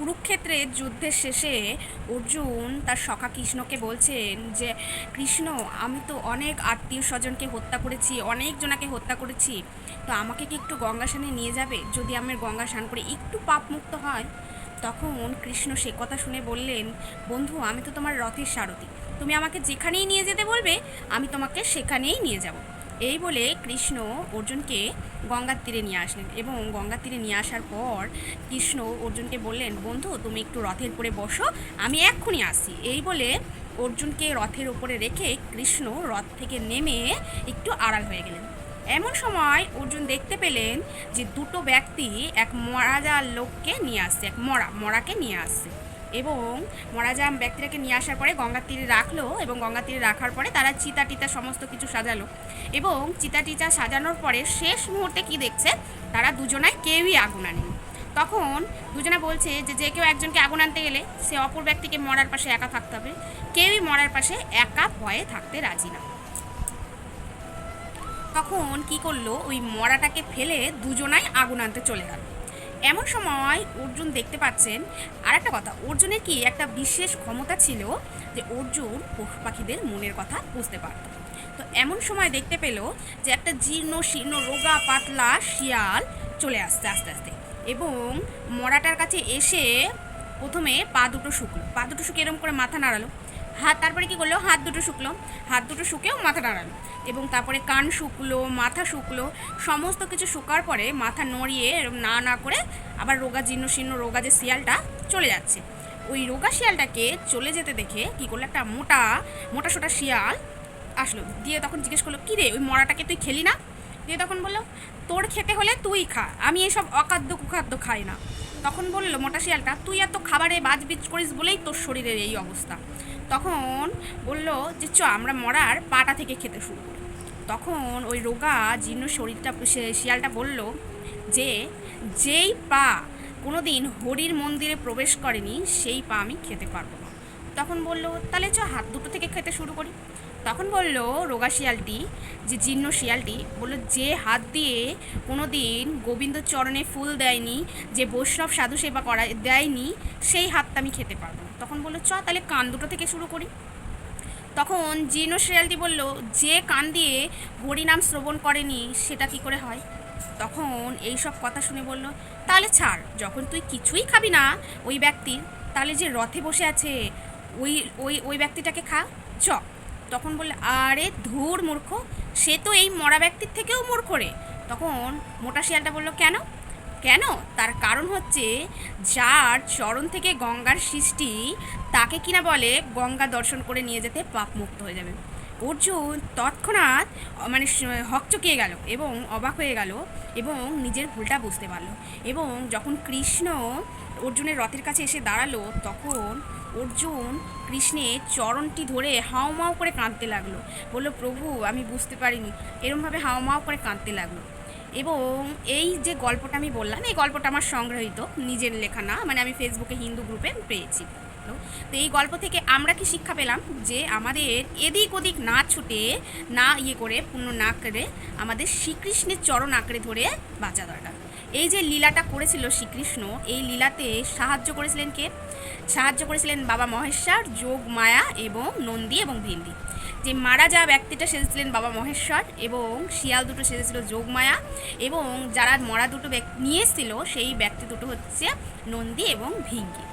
কুরুক্ষেত্রের যুদ্ধের শেষে অর্জুন তার সখা কৃষ্ণকে বলছেন যে, কৃষ্ণ, আমি তো অনেক আত্মীয় স্বজনকে হত্যা করেছি, অনেক জনাকে হত্যা করেছি। তো আমাকে কি একটু গঙ্গা স্নানে নিয়ে যাবে? যদি আমার গঙ্গা স্নান করে একটু পাপ মুক্ত হয়? তখন কৃষ্ণ সে কথা শুনে বললেন, বন্ধু, আমি তো তোমার রথের সারথি। তুমি আমাকে যেখানেই নিয়ে যেতে বলবে, আমি তোমাকে সেখানেই নিয়ে যাব। এই বলে কৃষ্ণ অর্জুনকে গঙ্গার তীরে নিয়ে আসলেন এবং গঙ্গার তীরে নিয়ে আসার পর কৃষ্ণ অর্জুনকে বললেন, বন্ধু, তুমি একটু রথের উপরে বসো, আমি এক্ষুনি আসি এই বলে অর্জুনকে রথের উপরে রেখে কৃষ্ণ রথ থেকে নেমে একটু আড়াল হয়ে গেলেন। এমন সময় অর্জুন দেখতে পেলেন যে দুটো ব্যক্তি এক মরা যাওয়ার লোককে নিয়ে আসছে, এক মরা, মরাকে নিয়ে আসছে। এবং মরা যাওয়া ব্যক্তিটাকে নিয়ে আসার পরে গঙ্গার তীরে রাখল এবং গঙ্গার তীরে রাখার পরে তারা চিতা টিতা সমস্ত কিছু সাজালো। এবং চিতা টিতা সাজানোর পরে শেষ মুহূর্তে কি দেখছে? তারা দুজনায় কেউই আগুন আনেনি। তখন দুজনে বলছে যে যে কেউ একজনকে আগুন আনতে গেলে সে অপর ব্যক্তিকে মরার পাশে একা থাকতে হবে। কেউই মরার পাশে একা ভয়ে থাকতে রাজি না। তখন কি করল? ওই মরাটাকে ফেলে দুজনাই আগুন আনতে চলে গেল। এমন সময় অর্জুন দেখতে পাচ্ছেন আর একটা কথা। অর্জুনের কি একটা বিশেষ ক্ষমতা ছিল যে অর্জুন পশু পাখিদের মনের কথা বুঝতে পারত। তো এমন সময় দেখতে পেল যে একটা জীর্ণ, শীর্ণ, রোগা, পাতলা শিয়াল চলে আসছে আস্তে আস্তে এবং মরাটার কাছে এসে প্রথমে পা দুটো শুকলো। পা দুটো শুকে এরকম করে মাথা নাড়ালো। হাত তারপরে কি করল? হাত দুটো শুকলো। হাত দুটো শুকেও মাথা নাড়ালো। এবং তারপরে কান শুকলো, মাথা শুকলো, সমস্ত কিছু শুকার পরে মাথা নড়িয়ে না না করে আবার রোগা জীর্ণ শীর্ণ রোগা যে শিয়ালটা চলে যাচ্ছে। ওই রোগা শিয়ালটাকে চলে যেতে দেখে কি করল একটা মোটা মোটা সোটা শিয়াল আসলো। দিয়ে তখন জিজ্ঞেস করল কী রে ওই মরাটাকে তুই খেলি না? দিয়ে তখন বলল, তোর খেতে হলে তুই খা, আমি এইসব অখাদ্য কুখাদ্য খাই না। তখন বলল মোটা শিয়ালটা, তুই এত খাবারে বাজবিজ করিস বলেই তোর শরীরের এই অবস্থা। তখন বলল যে, চ, আমরা মরার পাটা থেকে খেতে শুরু করি। তখন ওই রোগা জীর্ণ শরীরটা শিয়ালটা বলল যে, যেই পা কোনোদিন হরির মন্দিরে প্রবেশ করেনি, সেই পা আমি খেতে পারব না। তখন বলল, তাহলে চ, হাত দুটো থেকে খেতে শুরু করি। তখন বলল রোগা শিয়ালটি, যে জীর্ণ শিয়ালটি, বলল, যে হাত দিয়ে কোনো দিন গোবিন্দ চরণে ফুল দেয়নি, যে বৈষ্ণব সাধু সেবা করা দেয়নি, সেই হাতটা আমি খেতে পারব তখন বলল, চ, তাহলে কান দুটো থেকে শুরু করি। তখন জীর্ণ শিয়ালটি বলল, যে কান দিয়ে হরিনাম শ্রবণ করেনি, সেটা কি করে হয়? তখন এই সব কথা শুনে বলল, তাহলে ছাড়, যখন তুই কিছুই খাবি না, ওই ব্যক্তির তাহলে যে রথে বসে আছে, ওই ওই ওই ব্যক্তিটাকে খা, চ। তখন বললে, আরে ধুর মূর্খ, সে তো এই মরা ব্যক্তির থেকেও মূর্খ রে। তখন মোটা শিয়ালটা বলল, কেন? কেন? তার কারণ হচ্ছে যার চরণ থেকে গঙ্গার সৃষ্টি, তাকে কিনা বলে গঙ্গা দর্শন করে নিয়ে যেতে পাপ মুক্ত হয়ে যাবে। অর্জুন তৎক্ষণাৎ মানে হকচকিয়ে গেল এবং অবাক হয়ে গেল এবং নিজের ভুলটা বুঝতে পারল এবং যখন কৃষ্ণ অর্জুনের রথের কাছে এসে দাঁড়াল, তখন অর্জুন কৃষ্ণের চরণটি ধরে হাওমাও করে কাঁদতে লাগল। বলল, প্রভু, আমি বুঝতে পারিনি। এরমভাবে হাওমাও করে কাঁদতে লাগল। এবং এই যে গল্পটা আমি বললাম, এই গল্পটা আমার সংগ্রহীত নিজের লেখা না মানে আমি ফেসবুকে হিন্দু গ্রুপে পেয়েছি। তো এই গল্প থেকে আমরা কি শিক্ষা পেলাম? যে আমাদের এদিক ওদিক না ছুটে, না ইয়ে করে পূর্ণ না করে, আমাদের শ্রীকৃষ্ণের চরণ আঁকড়ে ধরে বাঁচা দরকার। এই যে লীলাটা করেছিল শ্রীকৃষ্ণ, এই লীলাতে সাহায্য করেছিলেন কে? সাহায্য করেছিলেন বাবা মহেশ্বর, যোগ মায়া এবং নন্দী এবং ভিন্দি যে মারা যাওয়া ব্যক্তিটা সেজেছিলেন বাবা মহেশ্বর এবং শিয়াল দুটো সেজেছিল যোগমায়া এবং যারা মরা দুটো নিয়েছিল সেই ব্যক্তি দুটো হচ্ছে নন্দী এবং ভিঙ্গি